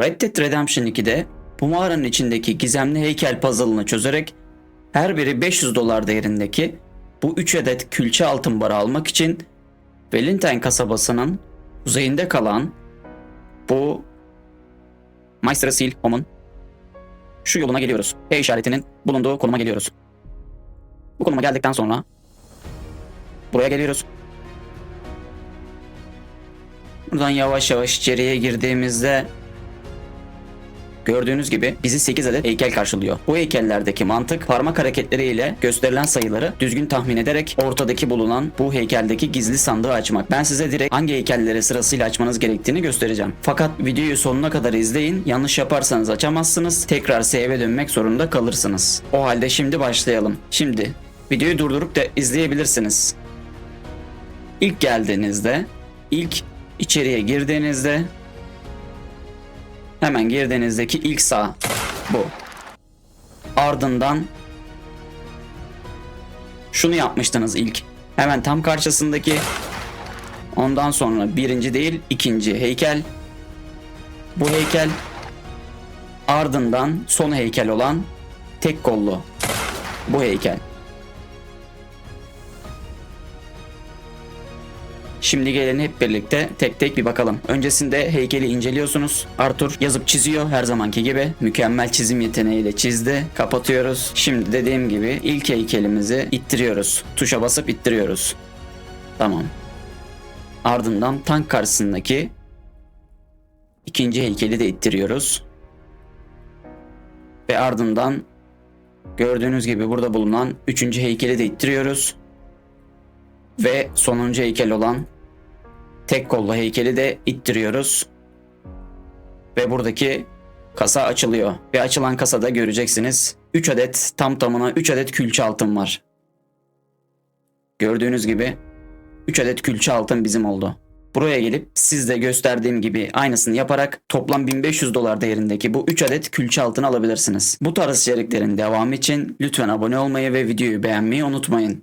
Red Dead Redemption 2'de bu mağaranın içindeki gizemli heykel puzzle'ını çözerek her biri 500 dolar değerindeki bu 3 adet külçe altın barı almak için Valentine kasabasının kuzeyinde kalan bu Maestro Seal Home'un şu yoluna geliyoruz. P işaretinin bulunduğu konuma geliyoruz. Bu konuma geldikten sonra buraya geliyoruz. Buradan yavaş yavaş içeriye girdiğimizde Gördüğünüz gibi bizi 8 adet heykel karşılıyor. Bu heykellerdeki mantık parmak hareketleriyle gösterilen sayıları düzgün tahmin ederek ortadaki bulunan bu heykeldeki gizli sandığı açmak. Ben size direkt hangi heykelleri sırasıyla açmanız gerektiğini göstereceğim. Fakat videoyu sonuna kadar izleyin. Yanlış yaparsanız açamazsınız. Tekrar save'e dönmek zorunda kalırsınız. O halde şimdi başlayalım. Şimdi videoyu durdurup da izleyebilirsiniz. İlk geldiğinizde, ilk içeriye girdiğinizde Hemen girdiğinizdeki ilk sağ bu. Ardından şunu yapmıştınız ilk. Hemen tam karşısındaki ondan sonra birinci değil ikinci heykel. Bu heykel ardından son heykel olan tek kollu bu heykel. Şimdi gelin hep birlikte tek tek bir bakalım. Öncesinde heykeli inceliyorsunuz. Arthur yazıp çiziyor her zamanki gibi. Mükemmel çizim yeteneğiyle çizdi. Kapatıyoruz. Şimdi dediğim gibi ilk heykelimizi ittiriyoruz. Tuşa basıp ittiriyoruz. Tamam. Ardından tank karşısındaki ikinci heykeli de ittiriyoruz. Ve ardından gördüğünüz gibi burada bulunan üçüncü heykeli de ittiriyoruz. Ve sonuncu heykel olan tek kollu heykeli de ittiriyoruz. Ve buradaki kasa açılıyor. Ve açılan kasada göreceksiniz 3 adet tam tamına 3 adet külçe altın var. Gördüğünüz gibi 3 adet külçe altın bizim oldu. Buraya gelip sizde gösterdiğim gibi aynısını yaparak toplam 1500 dolar değerindeki bu 3 adet külçe altın alabilirsiniz. Bu tarz içeriklerin devamı için lütfen abone olmayı ve videoyu beğenmeyi unutmayın.